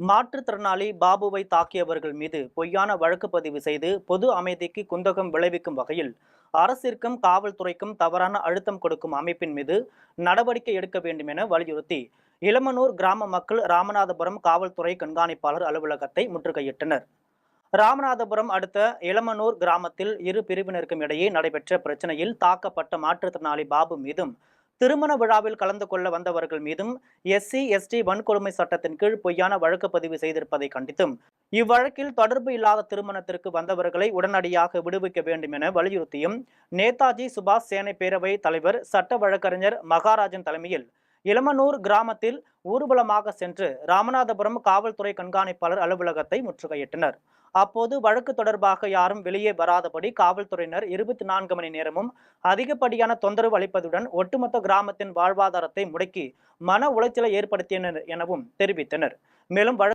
மாற்றுத்திறனாளி பாபுவை தாக்கியவர்கள் மீது பொய்யான வழக்கு பதிவு செய்து பொது அமைதிக்கு குந்தகம் விளைவிக்கும் வகையில் அரசிற்கும் காவல்துறைக்கும் தவறான அழுத்தம் கொடுக்கும் அமைப்பின் மீது நடவடிக்கை எடுக்க வேண்டும் என வலியுறுத்தி இளமனூர் கிராம மக்கள் ராமநாதபுரம் காவல்துறை கண்காணிப்பாளர் அலுவலகத்தை முற்றுகையிட்டனர். ராமநாதபுரம் அடுத்த இளமனூர் கிராமத்தில் இரு பிரிவினருக்கும் இடையே நடைபெற்ற பிரச்சனையில் தாக்கப்பட்ட மாற்றுத்திறனாளி பாபு மீதும் திருமண விழாவில் கலந்து கொள்ள வந்தவர்கள் மீதும் எஸ்சி எஸ்டி வன்கொடுமை சட்டத்தின் கீழ் பொய்யான வழக்கு பதிவு செய்திருப்பதை கண்டித்தும் இவ்வழக்கில் தொடர்பு இல்லாத திருமணத்திற்கு வந்தவர்களை உடனடியாக விடுவிக்க வேண்டும் என வலியுறுத்தியும் நேதாஜி சுபாஷ் சேனை பேரவை தலைவர் சட்ட வழக்கறிஞர் மகாராஜன் தலைமையில் இளமனூர் கிராமத்தில் ஊர்வலமாக சென்று ராமநாதபுரம் காவல்துறை கண்காணிப்பாளர் அலுவலகத்தை முற்றுகையிட்டனர். அப்போது வழக்கு தொடர்பாக யாரும் வெளியே வராதபடி காவல்துறையினர் இருபத்தி நான்கு மணி நேரமும் அதிகப்படியான தொந்தரவு அளிப்பதுடன் ஒட்டுமொத்த கிராமத்தின் வாழ்வாதாரத்தை முடக்கி மன உளைச்சலை ஏற்படுத்தினர் எனவும் தெரிவித்தனர். மேலும் வழக்கு